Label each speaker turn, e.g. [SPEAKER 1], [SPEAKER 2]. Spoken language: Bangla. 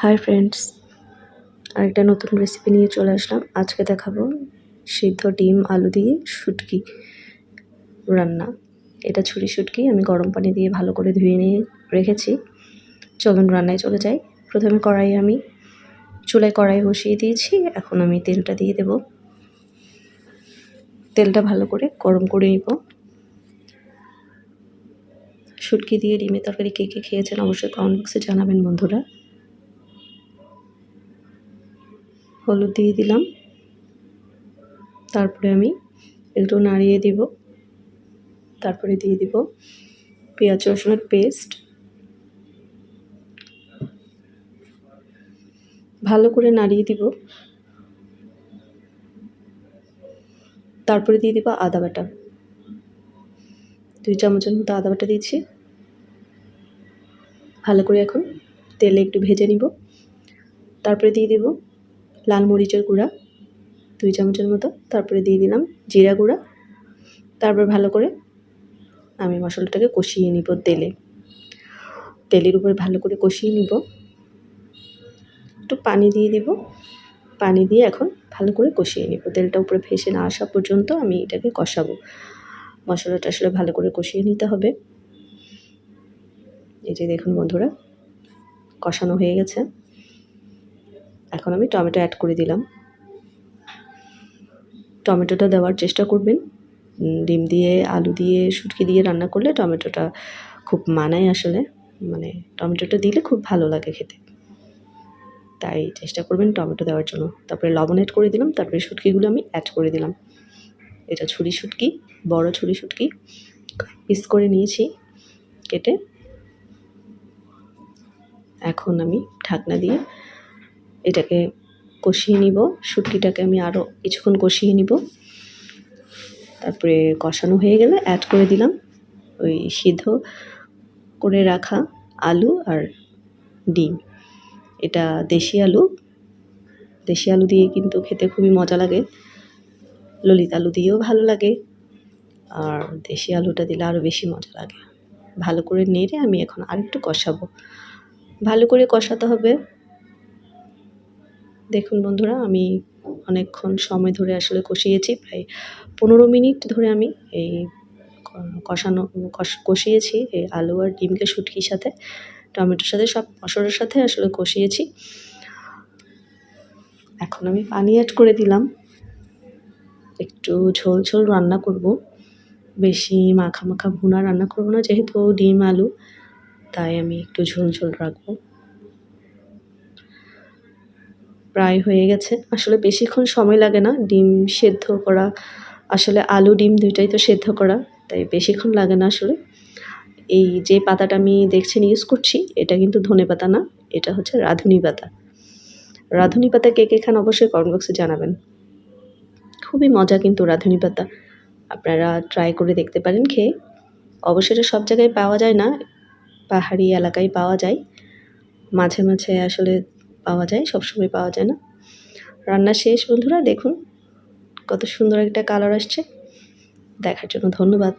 [SPEAKER 1] হাই ফ্রেন্ডস আরেকটা নতুন রেসিপি নিয়ে চলে আসলাম। আজকে দেখাবো সিদ্ধ ডিম, আলু দিয়ে শুটকি রান্না। এটা ছুরি শুটকি, আমি গরম পানি দিয়ে ভালো করে ধুয়ে নিয়ে রেখেছি। চলুন রান্নায় চলে যাই। প্রথমে কড়াই আমি চুলায় কড়াই বসিয়ে দিয়েছি। এখন আমি তেলটা দিয়ে দেব। তেলটা ভালো করে গরম করে নিব। শুটকি দিয়ে ডিমের তরকারি কে কে খেয়েছেন অবশ্যই কমেন্ট বক্সে জানাবেন বন্ধুরা। হলুদ দিয়ে দিলাম। তারপরে আমি একটু নাড়িয়ে দিব। তারপরে দিয়ে দিব পেঁয়াজ রসুনের পেস্ট। ভালো করে নাড়িয়ে দিব। তারপরে দিয়ে দিব আদা বাটা। দুই চামচের মতো আদা বাটা দিয়েছি। ভালো করে এখন তেলে একটু ভেজে নিব। তারপরে দিয়ে দিব লাল মরিচের গুঁড়া, দুই চামচের মতো, তারপরে দিয়ে দিলাম জিরা গুঁড়া। তারপর ভালো করে আমি মশলাটাকে কষিয়ে নিব তেলে। তেলের উপরে ভালো করে কষিয়ে নিব। একটু পানি দিয়ে দিব। পানি দিয়ে এখন ভালো করে কষিয়ে নিব। তেলটা উপরে ভেসে না আসা পর্যন্ত আমি এটাকে কষাবো। মশলাটা আসলে ভালো করে কষিয়ে নিতে হবে। এই যে দেখুন বন্ধুরা, কষানো হয়ে গেছে। এখন আমি টমেটো অ্যাড করে দিলাম। টমেটোটা দেওয়ার চেষ্টা করবেন। ডিম দিয়ে, আলু দিয়ে, শুটকি দিয়ে রান্না করলে টমেটোটা খুব মানায় আসলে। মানে টমেটোটা দিলে খুব ভালো লাগে খেতে। তাই চেষ্টা করবেন টমেটো দেওয়ার জন্য। তারপরে লবণ অ্যাড করে দিলাম, তারপরে শুটকিগুলো আমি অ্যাড করে দিলাম। এটা ছুরি শুটকি, বড় ছুরি শুটকি পিস করে নিয়েছি কেটে। এখন আমি ঢাকনা দিয়ে এটাকে কষিয়ে নিব। শুটকিটাকে আমি আরও কিছুক্ষণ কষিয়ে নিব। তারপরে কষানো হয়ে গেলে অ্যাড করে দিলাম ওই সিদ্ধ করে রাখা আলু আর ডিম। এটা দেশি আলু। দেশি আলু দিয়ে কিন্তু খেতে খুবই মজা লাগে। ললিত আলু দিয়েও ভালো লাগে। আর দেশি আলুটা দিলে আরও বেশি মজা লাগে। ভালো করে নেড়ে আমি এখন আরেকটু কষাবো। ভালো করে কষাতে হবে। দেখুন বন্ধুরা, আমি অনেকক্ষণ সময় ধরে আসলে কষিয়েছি, প্রায় পনেরো মিনিট ধরে আমি এই কষানো কষিয়েছি এই আলু আর ডিমকে শুটকির সাথে, টমেটোর সাথে, সব মশলার সাথে আসলে কষিয়েছি। এখন আমি পানি অ্যাড করে দিলাম। একটু ঝোল ঝোল রান্না করব। বেশি মাখা মাখা ভুনা রান্না করব না, যেহেতু ডিম, আলু, তাই আমি একটু ঝোল ঝোল রাখব। প্রায় হয়ে গেছে। আসলে বেশিক্ষণ সময় লাগে না। ডিম সেদ্ধ করা, আসলে আলু, ডিম দুইটাই তো সেদ্ধ করা, তাই বেশিক্ষণ লাগে না আসলে। এই যে পাতাটা আমি দেখছেন ইউজ করছি, এটা কিন্তু ধনে পাতা না, এটা হচ্ছে রাঁধুনি পাতা। রাঁধুনি পাতা কে কে খান অবশ্যই কমেন্ট বক্সে জানাবেন। খুবই মজা কিন্তু রাঁধুনি পাতা। আপনারা ট্রাই করে দেখতে পারেন খেয়ে। অবশ্যই এটা সব জায়গায় পাওয়া যায় না, পাহাড়ি এলাকায় পাওয়া যায়। মাঝে মাঝে আসলে পাওয়া যায়, সবসময় পাওয়া যায় না। রান্না শেষ, বন্ধুরা, দেখুন কত সুন্দর একটা কালার আসছে। দেখার জন্য ধন্যবাদ।